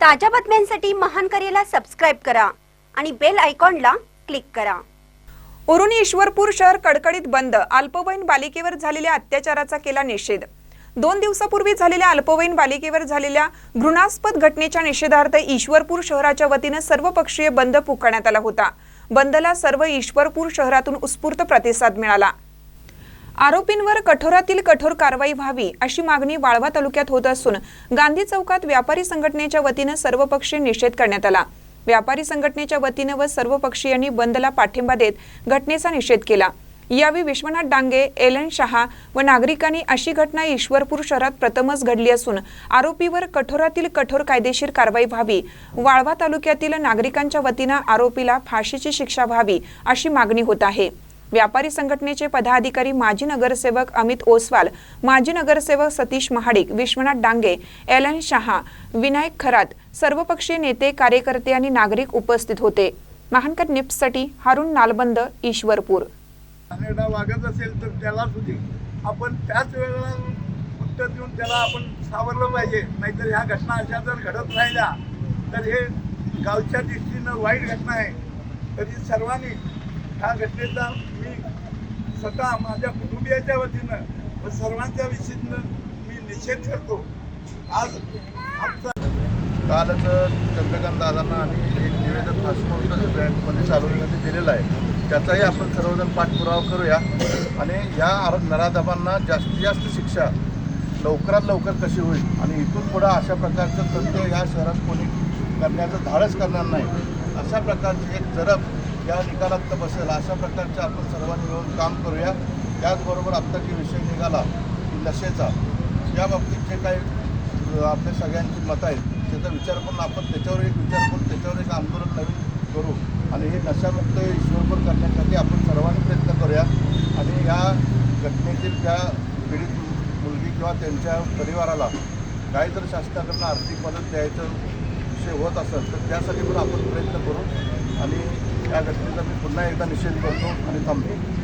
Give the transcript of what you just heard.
ताज्या बातम्यांसाठी महान करेला सबस्क्राईब करा आणि बेल आयकॉनला क्लिक करा. उरुणी ईश्वरपूर शहर कडकडीत बंद. अल्पवयीन बालिकेवर झालेल्या अत्याचाराचा केला निषेध. दोन दिवसापूर्वी झालेल्या अल्पवयीन बालिकेवर झालेल्या घृणास्पद घटनेच्या निषेधार्थ ईश्वरपूर शहराच्या वतीनं सर्वपक्षीय बंद पुकारण्यात आला होता. बंदला सर्व ईश्वरपूर शहरातून उत्स्फूर्त प्रतिसाद मिळाला. आरोपींवर कठोरातील कठोर कारवाई व्हावी अशी मागणी वाळवा तालुक्यात होत असून गांधी चौकात व्यापारी संघटनेच्या वतीनं सर्वपक्षीय निषेध करण्यात आला. व्यापारी संघटनेच्या वतीनं व सर्व पक्षीयांनी बंदला पाठिंबा देत घटनेचा निषेध केला. यावेळी विश्वनाथ डांगे एलन शहा व नागरिकांनी अशी घटना ईश्वरपूर शहरात प्रथमच घडली असून आरोपीवर कठोरातील कठोर कायदेशीर कारवाई व्हावी वाळवा तालुक्यातील नागरिकांच्या वतीनं आरोपीला फाशीची शिक्षा व्हावी अशी मागणी होत आहे. व्यापारी संघटनेचे पदाधिकारी माजी नगरसेवक अमित ओसवाल माजी नगरसेवक सतीश महाडिक विश्वनाथ डांगे एलन शहा विनायक खरात सर्वपक्षीय नेते कार्यकर्ते आणि नागरिक उपस्थित होते. महानकर निप्ससाठी हारून नालबंद ईश्वरपूर. वागत असेल तर त्याला आपण त्याच वेळेला उत्तर देऊन त्याला आपण सावरलं पाहिजे. नाहीतर ह्या घटना अशा जर घडत राहिल्या तर हे गावच्या दृष्टीनं वाईट घटना आहे. तरी सर्वांनी ह्या घटनेचा मी स्वतः माझ्या कुटुंबियाच्या वतीनं व सर्वांच्या विषयीनं मी निषेध करतो. आज आमचा कालच चंद्रकांत दादांना आम्ही एक निवेदन फास्ट पोलीस आरोग्यामध्ये दिलेलं आहे. त्याचाही आपण सर्वजण पाठपुरावा करूया. आणि ह्या आर नराधमांना जास्तीत जास्त शिक्षा लवकरात लवकर कशी होईल? आणि इथून पुढं अशा प्रकारचं कृत्य या शहरात कोणी करण्याचं धाडस करणार नाही अशा प्रकारची एक जरब या निकालात बसेल. अशा प्रकारचे आपण सर्वांनी मिळून काम करूया. त्याचबरोबर आत्ता जे विषय निघाला की नशेचा या बाबतीत जे काही आपल्या सगळ्यांची मतं आहेत त्याचा विचार करून आपण त्याच्यावर एक विचार करून त्याच्यावर एक आंदोलन नवीन करू. आणि हे नशामुक्त ईश्वरपूर करण्यासाठी आपण सर्वांनी प्रयत्न करूया. आणि या घटनेतील त्या पीडित मुलगी किंवा त्यांच्या परिवाराला काही जर शासनाकडनं आर्थिक मदत द्यायचं विषय होत असेल तर त्यासाठी पण आपण प्रयत्न करू. या घटनेचा मी पुन्हा एकदा निषेध करतो आणि थांबतो.